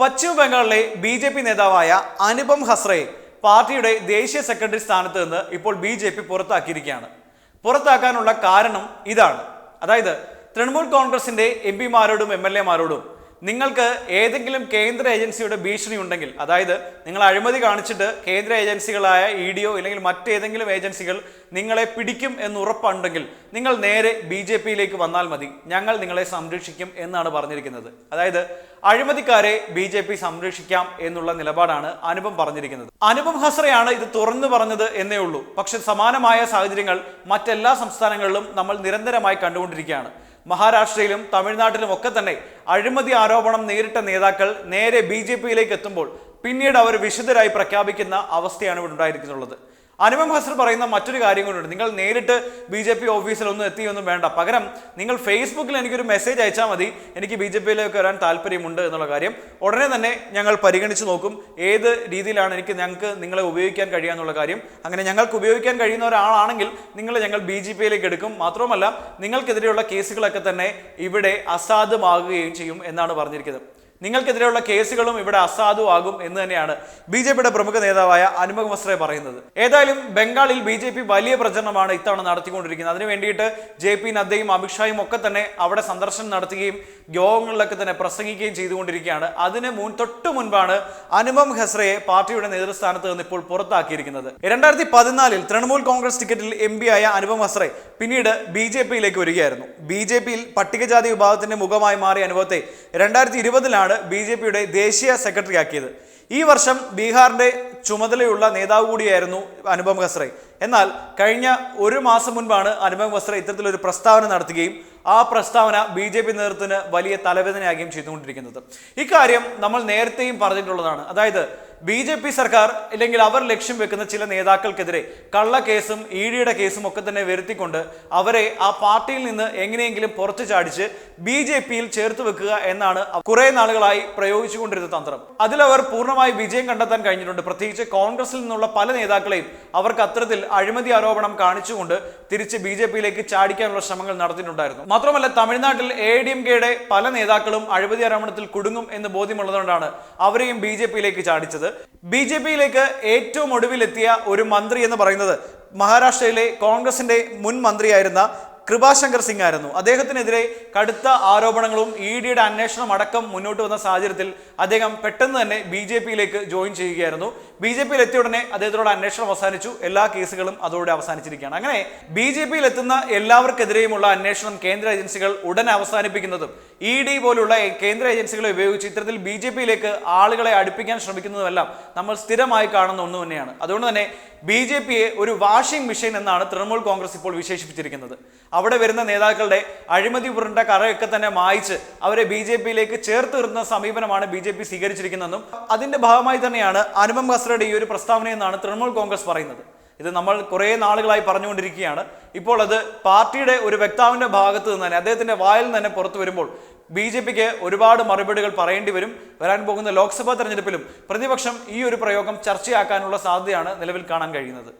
പശ്ചിമ ബംഗാളിലെ B J P നേതാവായ അനുപം ഹസ്രയെ പാർട്ടിയുടെ ദേശീയ സെക്രട്ടറി സ്ഥാനത്ത് നിന്ന് ഇപ്പോൾ ബി ജെ പി പുറത്താക്കിയിരിക്കുകയാണ്. പുറത്താക്കാനുള്ള കാരണം ഇതാണ്. അതായത് തൃണമൂൽ കോൺഗ്രസിന്റെ എം പിമാരോടും എം എൽ എമാരോടും നിങ്ങൾക്ക് ഏതെങ്കിലും കേന്ദ്ര ഏജൻസിയുടെ ഭീഷണി ഉണ്ടെങ്കിൽ അതായത് നിങ്ങൾ അഴിമതി കാണിച്ചിട്ട് കേന്ദ്ര ഏജൻസികളായ ഇ ഡിഒ അല്ലെങ്കിൽ മറ്റേതെങ്കിലും ഏജൻസികൾ നിങ്ങളെ പിടിക്കും എന്ന് ഉറപ്പുണ്ടെങ്കിൽ നിങ്ങൾ നേരെ ബി ജെ പിയിലേക്ക് വന്നാൽ മതി. ഞങ്ങൾ നിങ്ങളെ സംരക്ഷിക്കും എന്നാണ് പറഞ്ഞിരിക്കുന്നത്. അതായത് അഴിമതിക്കാരെ ബി ജെ പി സംരക്ഷിക്കാം എന്നുള്ള നിലപാടാണ് അനുപം പറഞ്ഞിരിക്കുന്നത്. അനുപം ഹസ്രയാണ് ഇത് തുറന്നു പറഞ്ഞത് എന്നേ ഉള്ളൂ. പക്ഷെ സമാനമായ സാഹചര്യങ്ങൾ മറ്റെല്ലാ സംസ്ഥാനങ്ങളിലും നമ്മൾ നിരന്തരമായി കണ്ടുകൊണ്ടിരിക്കുകയാണ്. മഹാരാഷ്ട്രയിലും തമിഴ്നാട്ടിലും ഒക്കെ തന്നെ അഴിമതി ആരോപണം നേരിട്ട നേതാക്കൾ നേരെ ബി എത്തുമ്പോൾ പിന്നീട് അവർ വിശുദ്ധരായി പ്രഖ്യാപിക്കുന്ന അവസ്ഥയാണ് ഇവിടെ ഉണ്ടായിരിക്കുന്നുള്ളത്. അനുപം ഹസർ പറയുന്ന മറ്റൊരു കാര്യം കൊണ്ടുണ്ട് നിങ്ങൾ നേരിട്ട് ബി ജെ പി ഓഫീസിൽ ഒന്നും എത്തിയൊന്നും വേണ്ട. പകരം നിങ്ങൾ ഫേസ്ബുക്കിൽ എനിക്കൊരു മെസ്സേജ് അയച്ചാൽ മതി. എനിക്ക് ബി ജെ പിയിലേക്ക് വരാൻ താല്പര്യമുണ്ട് എന്നുള്ള കാര്യം. ഉടനെ തന്നെ ഞങ്ങൾ പരിഗണിച്ച് നോക്കും ഏത് രീതിയിലാണ് എനിക്ക് ഞങ്ങൾക്ക് നിങ്ങളെ ഉപയോഗിക്കാൻ കഴിയുക എന്നുള്ള കാര്യം. അങ്ങനെ ഞങ്ങൾക്ക് ഉപയോഗിക്കാൻ കഴിയുന്ന ഒരാളാണെങ്കിൽ നിങ്ങളെ ഞങ്ങൾ ബി ജെ പിയിലേക്ക് എടുക്കും. മാത്രവുമല്ല നിങ്ങൾക്കെതിരെയുള്ള കേസുകളൊക്കെ തന്നെ ഇവിടെ അസാധുമാകുകയും ചെയ്യും എന്നാണ് പറഞ്ഞിരിക്കുന്നത്. നിങ്ങൾക്കെതിരെയുള്ള കേസുകളും ഇവിടെ അസാധുവാകും എന്ന് തന്നെയാണ് ബി ജെ പിയുടെ പ്രമുഖ നേതാവായ അനുപം മസ്രെ പറയുന്നത്. ഏതായാലും ബംഗാളിൽ ബി ജെ പി വലിയ പ്രചരണമാണ് ഇത്തവണ നടത്തിക്കൊണ്ടിരിക്കുന്നത്. അതിനു വേണ്ടിയിട്ട് ജെ പി നദ്ദയും അമിത്ഷായും ഒക്കെ തന്നെ അവിടെ സന്ദർശനം നടത്തുകയും യോഗങ്ങളിലൊക്കെ തന്നെ പ്രസംഗിക്കുകയും ചെയ്തുകൊണ്ടിരിക്കുകയാണ്. അതിന് മുൻ തൊട്ടു മുൻപാണ് അനുപം ഹെസ്രയെ പാർട്ടിയുടെ നേതൃസ്ഥാനത്ത് നിന്ന് ഇപ്പോൾ പുറത്താക്കിയിരിക്കുന്നത്. രണ്ടായിരത്തി പതിനാലിൽ തൃണമൂൽ കോൺഗ്രസ് ടിക്കറ്റിൽ എം പി ആയ അനുപം ഹെസ്രെ പിന്നീട് ബി ജെ പിയിലേക്ക് വരികയായിരുന്നു. ബി ജെ പിയിൽ പട്ടികജാതി വിഭാഗത്തിന്റെ മുഖമായി മാറിയ അനുഭവത്തെ രണ്ടായിരത്തി ഇരുപതിലാണ് ബി ജെ പിയുടെ ദേശീയ സെക്രട്ടറി ആക്കിയത് ഈ വർഷം ബീഹാറിന്റെ ചുമതലയുള്ള നേതാവ് കൂടിയായിരുന്നു അനുപം ഖസ്റെ എന്നാൽ കഴിഞ്ഞ ഒരു മാസം മുൻപാണ് അനുപം ഖസ്റെ ഇത്തരത്തിലൊരു പ്രസ്താവന നടത്തുകയും ആ പ്രസ്താവന ബി ജെ പി നേതൃത്വത്തിന് വലിയ തലവേദനയാകുകയും ചെയ്തുകൊണ്ടിരിക്കുന്നത്. ഇക്കാര്യം നമ്മൾ നേരത്തെയും പറഞ്ഞിട്ടുള്ളതാണ്. അതായത് ബി ജെ പി സർക്കാർ അല്ലെങ്കിൽ അവർ ലക്ഷ്യം വെക്കുന്ന ചില നേതാക്കൾക്കെതിരെ കള്ളക്കേസും ഇ ഡിയുടെ കേസും ഒക്കെ തന്നെ വരുത്തിക്കൊണ്ട് അവരെ ആ പാർട്ടിയിൽ നിന്ന് എങ്ങനെയെങ്കിലും പുറത്തു ചാടിച്ച് ബി ജെ പിയിൽ ചേർത്ത് വെക്കുക എന്നാണ് കുറെ നാളുകളായി പ്രയോഗിച്ചുകൊണ്ടിരുന്ന തന്ത്രം. അതിലവർ പൂർണമായി വിജയം കണ്ടെത്താൻ കഴിഞ്ഞിട്ടുണ്ട്. പ്രത്യേകിച്ച് കോൺഗ്രസിൽ നിന്നുള്ള പല നേതാക്കളെയും അവർക്ക് അത്തരത്തിൽ അഴിമതി ആരോപണം കാണിച്ചുകൊണ്ട് തിരിച്ച് ബി ജെ പിയിലേക്ക് ചാടിക്കാനുള്ള ശ്രമങ്ങൾ നടത്തിയിട്ടുണ്ടായിരുന്നു. മാത്രമല്ല തമിഴ്നാട്ടിൽ എ ഡി എം കെയുടെ പല നേതാക്കളും അഴിമതി ആരോപണത്തിൽ കുടുങ്ങും എന്ന് ബോധ്യമുള്ളതുകൊണ്ടാണ് അവരെയും ബി ജെ പിയിലേക്ക് ചാടിച്ചത്. ബി ജെ പിയിലേക്ക് ഏറ്റവും ഒടുവിലെത്തിയ ഒരു മന്ത്രി എന്ന് പറയുന്നത് മഹാരാഷ്ട്രയിലെ കോൺഗ്രസിന്റെ മുൻ മന്ത്രിയായിരുന്ന കൃപാശങ്കർ സിംഗ് ആയിരുന്നു. അദ്ദേഹത്തിനെതിരെ കടുത്ത ആരോപണങ്ങളും ഇ ഡിയുടെ അന്വേഷണം അടക്കം മുന്നോട്ട് വന്ന സാഹചര്യത്തിൽ അദ്ദേഹം പെട്ടെന്ന് തന്നെ ബി ജെ പിയിലേക്ക് ജോയിൻ ചെയ്യുകയായിരുന്നു. ബി ജെ പിയിൽ എത്തിയ ഉടനെ അദ്ദേഹത്തോട് അന്വേഷണം അവസാനിച്ചു. എല്ലാ കേസുകളും അതോടെ അവസാനിച്ചിരിക്കുകയാണ്. അങ്ങനെ ബി ജെ പിയിൽ എത്തുന്ന എല്ലാവർക്കെതിരെയുമുള്ള അന്വേഷണം കേന്ദ്ര ഏജൻസികൾ ഉടൻ അവസാനിപ്പിക്കുന്നതും ഇ ഡി പോലുള്ള കേന്ദ്ര ഏജൻസികളെ ഉപയോഗിച്ച് ഇത്തരത്തിൽ ബി ജെ പിയിലേക്ക് ആളുകളെ അടുപ്പിക്കാൻ ശ്രമിക്കുന്നതുമെല്ലാം നമ്മൾ സ്ഥിരമായി കാണുന്ന ഒന്ന് തന്നെയാണ്. അതുകൊണ്ട് തന്നെ ബി ജെ പിയെ ഒരു വാഷിംഗ് മെഷീൻ എന്നാണ് തൃണമൂൽ കോൺഗ്രസ് ഇപ്പോൾ വിശേഷിപ്പിച്ചിരിക്കുന്നത്. അവിടെ വരുന്ന നേതാക്കളുടെ അഴിമതി പുരണ്ട കറയൊക്കെ തന്നെ മായിച്ച് അവരെ ബി ജെ പിയിലേക്ക് ചേർത്ത് നിർത്തുന്ന സമീപനമാണ് ബി ജെ പി സ്വീകരിച്ചിരിക്കുന്നതെന്നും അതിന്റെ ഭാഗമായി തന്നെയാണ് അനുപം ഹസ്രയുടെ ഈ ഒരു പ്രസ്താവനയെന്നാണ് തൃണമൂൽ കോൺഗ്രസ് പറയുന്നത്. ഇത് നമ്മൾ കുറേ നാളുകളായി പറഞ്ഞുകൊണ്ടിരിക്കുകയാണ്. ഇപ്പോൾ അത് പാർട്ടിയുടെ ഒരു വക്താവിന്റെ ഭാഗത്ത് നിന്ന് തന്നെ അദ്ദേഹത്തിന്റെ വായിൽ നിന്ന് തന്നെ പുറത്തു വരുമ്പോൾ ബി ജെ പിക്ക് ഒരുപാട് മറുപടികൾ പറയേണ്ടി വരും. വരാൻ പോകുന്ന ലോക്സഭാ തെരഞ്ഞെടുപ്പിലും പ്രതിപക്ഷം ഈ ഒരു പ്രയോഗം ചർച്ചയാക്കാനുള്ള സാധ്യതയാണ് നിലവിൽ കാണാൻ കഴിയുന്നത്.